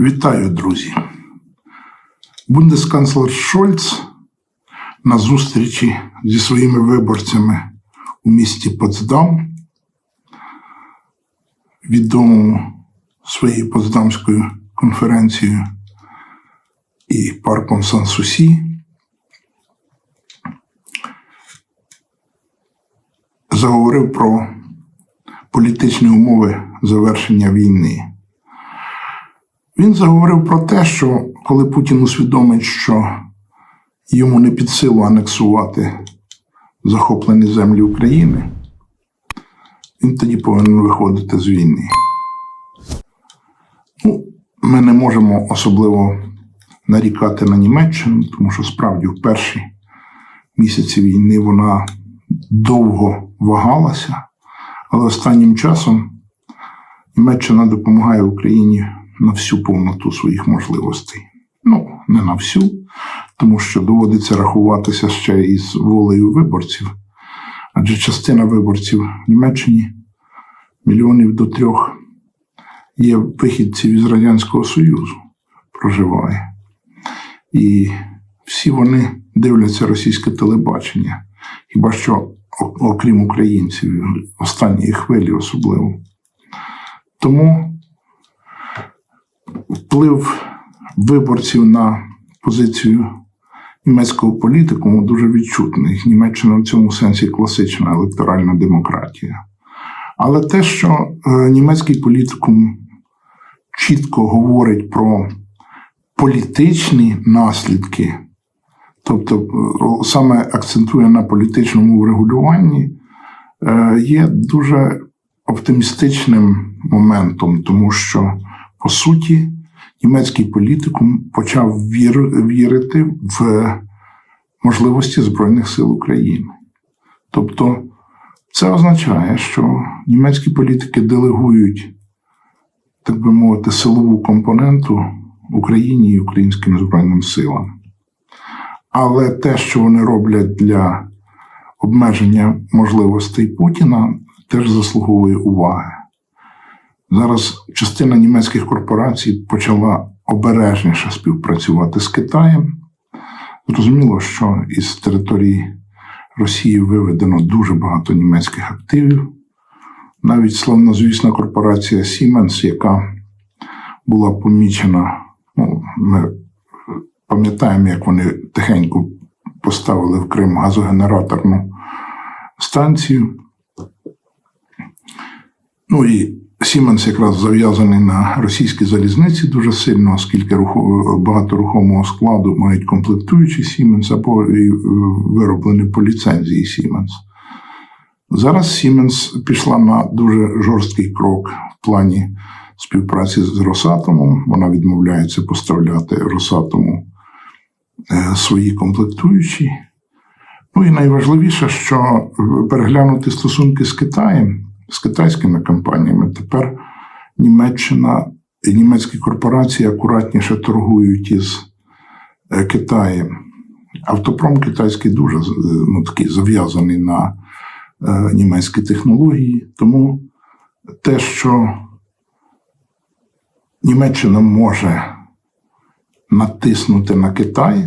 Вітаю, друзі. Бундесканцлер Шольц на зустрічі зі своїми виборцями у місті Потсдам, відомому своєю Потсдамською конференцією і парком Сан-Сусі, заговорив про політичні умови завершення війни. Він заговорив про те, що коли Путін усвідомить, що йому не під силу анексувати захоплені землі України, він тоді повинен виходити з війни. Ну, ми не можемо особливо нарікати на Німеччину, тому що справді в перші місяці війни вона довго вагалася, але останнім часом Німеччина допомагає Україні на всю повноту своїх можливостей. Ну, не на всю, тому що доводиться рахуватися ще із волею виборців. Адже частина виборців в Німеччині мільйонів до трьох є вихідців із Радянського Союзу, проживає. І всі вони дивляться російське телебачення. Хіба що, окрім українців, останньої хвилі особливо. Тому вплив виборців на позицію німецького політикуму дуже відчутний. Німеччина в цьому сенсі класична електоральна демократія. Але те, що е, німецький політикум чітко говорить про політичні наслідки, тобто е, саме акцентує на політичному врегулюванні, е, є дуже оптимістичним моментом, тому що по суті німецький політикум почав вір, вірити в можливості Збройних сил України. Тобто, це означає, що німецькі політики делегують, так би мовити, силову компоненту Україні і українським Збройним силам. Але те, що вони роблять для обмеження можливостей Путіна, теж заслуговує уваги. Зараз частина німецьких корпорацій почала обережніше співпрацювати з Китаєм. Зрозуміло, що із території Росії виведено дуже багато німецьких активів. Навіть славнозвісна корпорація Siemens, яка була помічена, ну, ми пам'ятаємо, як вони тихенько поставили в Крим газогенераторну станцію. Ну і Сіменс якраз зав'язаний на російській залізниці дуже сильно, оскільки багато рухомого складу мають комплектуючі Сіменс або е, вироблені по ліцензії Сіменс. Зараз Сіменс пішла на дуже жорсткий крок в плані співпраці з Росатомом. Вона відмовляється поставляти Росатому е, свої комплектуючі. Ну і найважливіше, що переглянути стосунки з Китаєм, з китайськими компаніями. Тепер Німеччина і німецькі корпорації акуратніше торгують із е, Китаєм. Автопром китайський дуже е, ну, такий зав'язаний на е, німецькі технології. Тому те, що Німеччина може натиснути на Китай,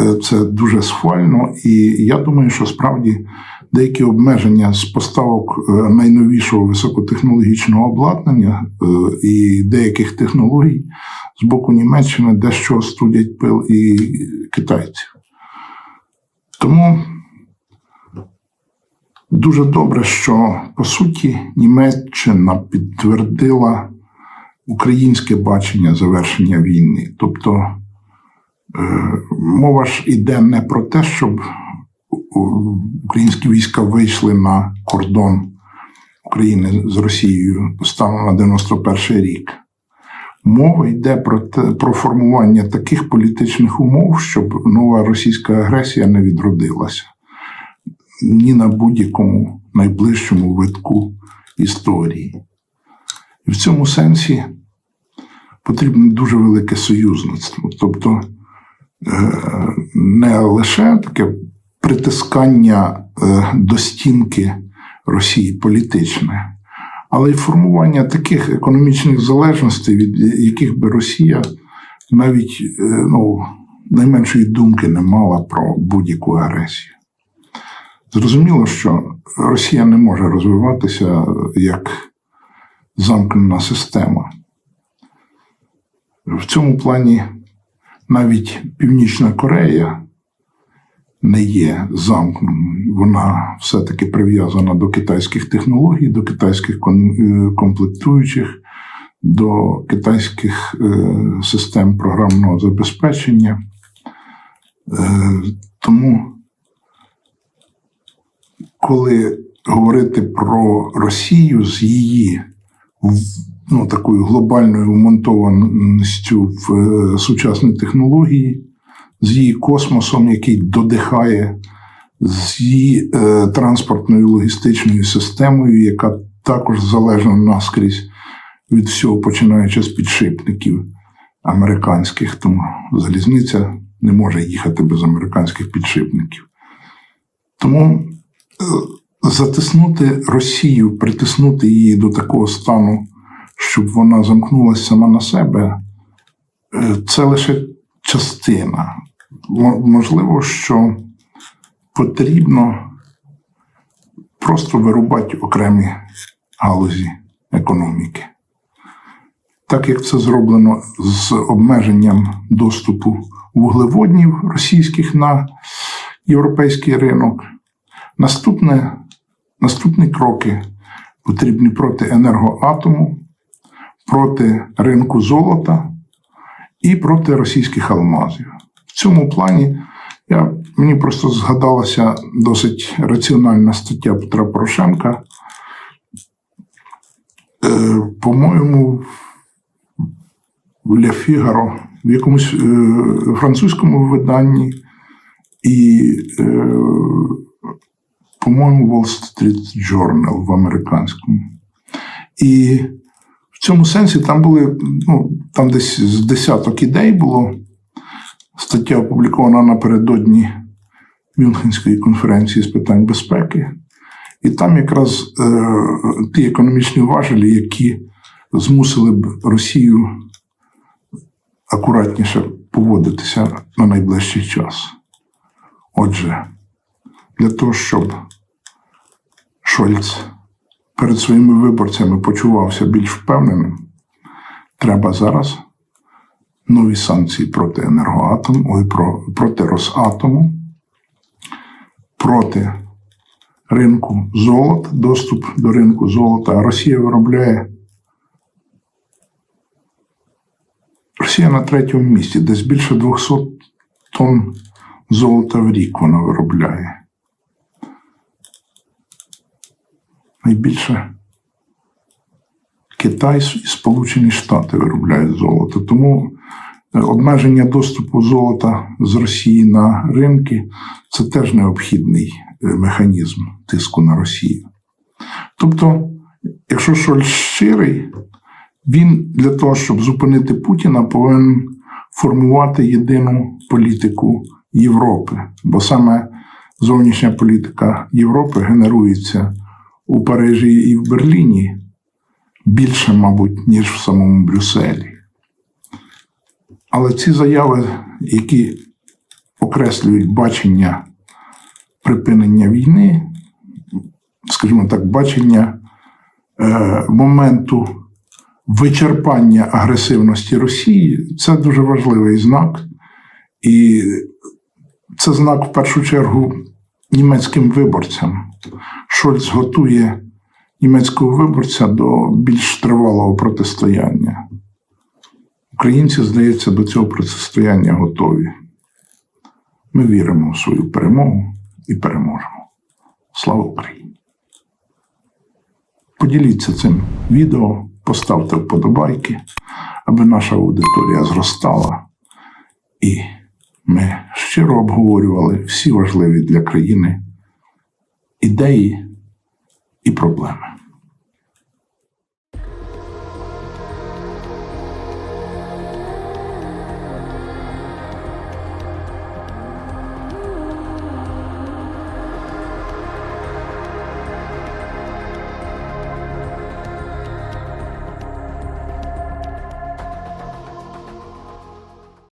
е, це дуже схвально, і я думаю, що справді деякі обмеження з поставок е, найновішого високотехнологічного обладнання е, і деяких технологій з боку Німеччини дещо студять пил і китайців. Тому дуже добре, що по суті Німеччина підтвердила українське бачення завершення війни. Тобто е, мова ж іде не про те, щоб українські війська вийшли на кордон України з Росією станом на 91 рік. Мова йде про, те, про формування таких політичних умов, щоб нова російська агресія не відродилася ні на будь-якому найближчому витку історії. І в цьому сенсі потрібне дуже велике союзництво. Тобто е, не лише таке притискання е, до стінки Росії політичне, але й формування таких економічних залежностей, від яких би Росія навіть е, ну, найменшої думки не мала про будь-яку агресію. Зрозуміло, що Росія не може розвиватися як замкнена система. В цьому плані навіть Північна Корея не є замкненою. Вона все-таки прив'язана до китайських технологій, до китайських е, комплектуючих, до китайських е, систем програмного забезпечення. Е, Тому, коли говорити про Росію з її ну, такою глобальною вмонтованістю в сучасні технології, з її космосом, який додихає, з її е, транспортною логістичною системою, яка також залежна наскрізь від всього, починаючи з підшипників американських, тому залізниця не може їхати без американських підшипників. Тому е, затиснути Росію, притиснути її до такого стану, щоб вона замкнулася сама на себе, е, це лише частина. Можливо, що потрібно просто вирубати окремі галузі економіки. Так як це зроблено з обмеженням доступу вуглеводнів російських на європейський ринок, наступне, наступні кроки потрібні проти енергоатому, проти ринку золота і проти російських алмазів. В цьому плані я, мені просто згадалася досить раціональна стаття Петра Порошенка. Е, по-моєму, в Ля Фігаро, в якомусь е, французькому виданні і, е, по-моєму, Wall Street Journal в американському. І цьому сенсі там були, ну, там десь з десяток ідей було. Стаття опублікована напередодні Мюнхенської конференції з питань безпеки. І там якраз е, ті економічні важелі, які змусили б Росію акуратніше поводитися на найближчий час. Отже, для того, щоб Шольц перед своїми виборцями почувався більш впевненим, треба зараз нові санкції проти енергоатому, ой, про, проти Росатому, проти ринку золота, доступ до ринку золота. А Росія виробляє. Росія на третьому місці, десь більше 200 тонн золота в рік вона виробляє. Найбільше Китай і Сполучені Штати виробляють золото. Тому е, обмеження доступу золота з Росії на ринки це теж необхідний е, механізм тиску на Росію. Тобто, якщо Шольц щирий, він для того, щоб зупинити Путіна, повинен формувати єдину політику Європи, бо саме зовнішня політика Європи генерується у Парижі і в Берліні більше, мабуть, ніж в самому Брюсселі. Але ці заяви, які окреслюють бачення припинення війни, скажімо так, бачення е, моменту вичерпання агресивності Росії, це дуже важливий знак. І це знак в першу чергу німецьким виборцям. Шольц готує німецького виборця до більш тривалого протистояння. Українці, здається, до цього протистояння готові. Ми віримо в свою перемогу і переможемо. Слава Україні! Поділіться цим відео, поставте вподобайки, аби наша аудиторія зростала. І ми щиро обговорювали всі важливі для країни ідеї і проблеми.